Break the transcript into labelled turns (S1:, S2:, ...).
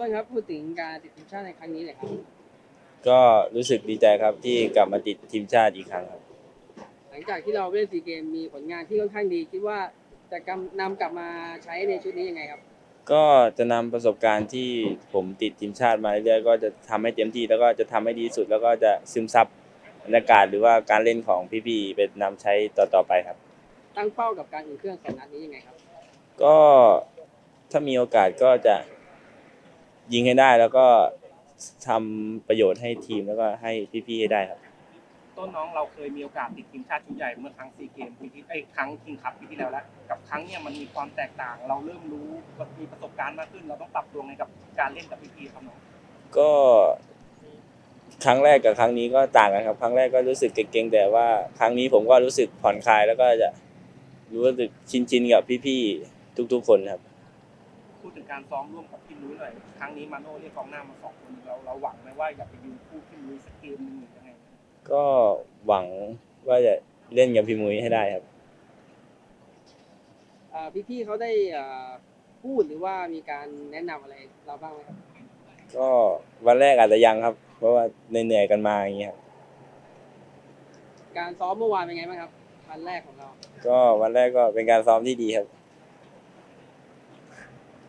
S1: ต้นครับพูดถึงการติดทีมชาติในครั้งนี้เลยครับ
S2: ก็รู้สึกดีใจครับที่กลับมาติดทีมชาติอีกครั้งครับ
S1: หลังจากที่เราเล่นซีเกมมีผลงานที่ค่อนข้างดีคิดว่าจะกำนำกลับมาใช้ในชุดนี้ยังไงครับ
S2: ก็จะนำประสบการณ์ที่ผมติดทีมชาติมาเรื่อยๆก็จะทำให้เต็มที่แล้วก็จะทำให้ดีที่สุด แล้วก็จะซึมซับบรรยากาศหรือว่าการเล่นของพี่ๆเป็นนำใช้ต่อๆไปครับ
S1: ตั้งเป้ากับการอุ่นเครื่องสองนัดนี้ยังไงครับ
S2: ก็ถ้ามีโอกาสก็จะ ยิงให้ได้แล้วก็ทำประโยชน์ให้ทีมแล้วก็ให้พี่ๆให้ได้ครับ
S3: ต้นน้องเราเคยมีโอกาสติดทีมชาติชุดใหญ่เมื่อครั้งซีเกมปีที่ไอ้ยครั้งคิงคัพปีที่แล้วแล้วกับครั้งเนี่ยมันมีความแตกต่าง เราเริ่มรู้มีประสบการณ์มากขึ้น เราต้องปรับตัวไงกับการเล่นกับพี่ๆครับน้อง
S2: ก็ครั้งแรกกับครั้งนี้ก็ต่างกันครับ ครั้งแรกก็รู้สึกเก่งๆแต่ว่าครั้งนี้ผมก็รู้สึกผ่อนคลายแล้วก็จะรู้สึกชินๆกับพี่ๆทุก ๆ คนครับ
S3: พูดถึงการซ้อมร่วมกับพี่นุ้ยหน่อย ครั้งนี้มาโน่เรียกกองหน้ามาสองคนเราเราหวังไหมว่าอยากไปยืนคู่พี่นุ้ยสักเกมหนึงหรือยังไง
S2: ก็หวังว่าจะเล่นกับพี่มุ้ยให้ได้ครับ
S1: เอ่อพี่ๆเขาได้เอ่อพูดหรือว่ามีการแนะนำอะไรเราบ้างไหมครับ
S2: ก็วันแรกอาจจะยังครับ เพราะว่าเหนื่อยๆกันมาอย่างเงี้ยครับ
S1: การซ้อมเมื่อวานเป็นไงบ้างครับวันแรกของเรา
S2: ก็วันแรกก็เป็นการซ้อมที่ดีครับ